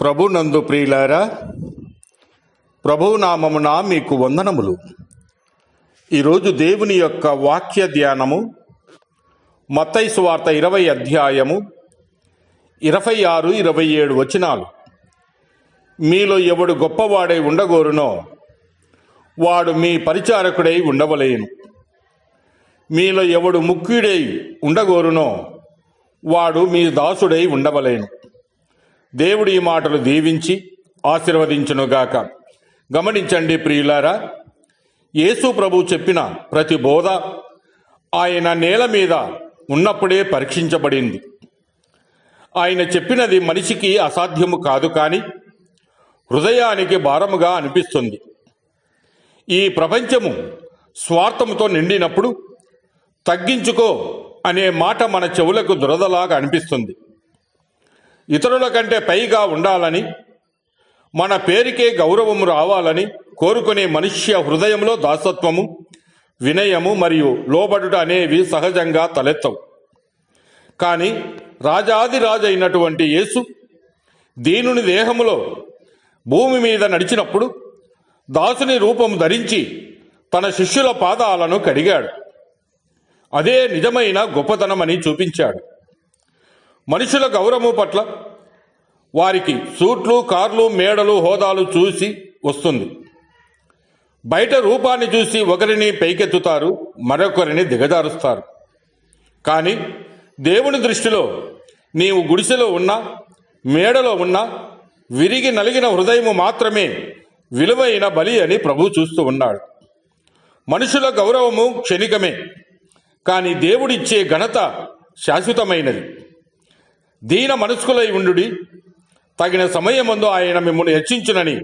ప్రభు నందు ప్రియులారా ప్రభు నామమున మీకు వందనములు. ఈరోజు దేవుని యొక్క వాక్య ధ్యానము మత్తైసు వార్త ఇరవై అధ్యాయము ఇరవై ఆరు ఇరవై ఏడు వచనాలు. మీలో ఎవడు గొప్పవాడై ఉండగోరునో వాడు మీ పరిచారకుడై ఉండవలేను. మీలో ఎవడు ముఖ్యుడై ఉండగోరునో వాడు మీ దాసుడై ఉండవలేను. దేవుడి ఈ మాటలు దీవించి ఆశీర్వదించునుగాక. గమనించండి ప్రియులారా యేసు ప్రభు చెప్పిన ప్రతి బోధ ఆయన నేల మీద ఉన్నప్పుడే పరీక్షించబడింది. ఆయన చెప్పినది మనిషికి అసాధ్యము కాదు కానీ హృదయానికి భారముగా అనిపిస్తుంది. ఈ ప్రపంచము స్వార్థముతో నిండినప్పుడు తగ్గించుకో అనే మాట మన చెవులకు దురదలాగా అనిపిస్తుంది. ఇతరుల కంటే పైగా ఉండాలని మన పేరుకే గౌరవము రావాలని కోరుకునే మనుష్య హృదయంలో దాసత్వము వినయము మరియు లోబడుట అనేవి సహజంగా తలెత్తవు. కానీ రాజాదిరాజైనటువంటి యేసు దీనుని దేహములో భూమి మీద నడిచినప్పుడు దాసుని రూపం ధరించి తన శిష్యుల పాదాలను కడిగాడు. అదే నిజమైన గొప్పతనమని చూపించాడు. మనుషుల గౌరవము పట్ల వారికి సూట్లు కార్లు మేడలు హోదాలు చూసి వస్తుంది. బయట రూపాన్ని చూసి ఒకరిని పైకెత్తుతారు మరొకరిని దిగజారుస్తారు. కానీ దేవుని దృష్టిలో నీవు గుడిసెలో ఉన్నా మేడలో ఉన్నా విరిగి నలిగిన హృదయము మాత్రమే విలువైన బలి అని ప్రభు చూస్తూ ఉన్నాడు. మనుషుల గౌరవము క్షణికమే కానీ దేవుడిచ్చే ఘనత శాశ్వతమైనది. దీన మనస్కులై ఉండుడి. తగిన సమయమందు ఆయన మిమ్మల్ని హెచ్చించునని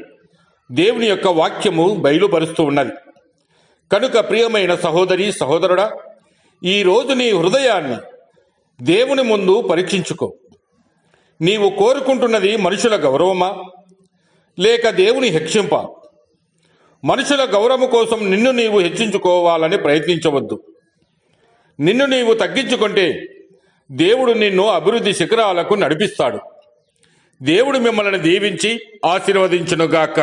దేవుని యొక్క వాక్యము బయలుపరుస్తూ ఉన్నది. కనుక ప్రియమైన సహోదరి సహోదరుడా ఈ రోజు నీ హృదయాన్ని దేవుని ముందు పరీక్షించుకో. నీవు కోరుకుంటున్నది మనుషుల గౌరవమా? లేక దేవుని హెచ్చింప? మనుషుల గౌరవం కోసం నిన్ను నీవు హెచ్చించుకోవాలని ప్రయత్నించవద్దు. నిన్ను నీవు తగ్గించుకుంటే దేవుడు నిన్ను అభివృద్ధి శిఖరాలకు నడిపిస్తాడు. దేవుడు మిమ్మల్ని దీవించి ఆశీర్వదించునుగాక.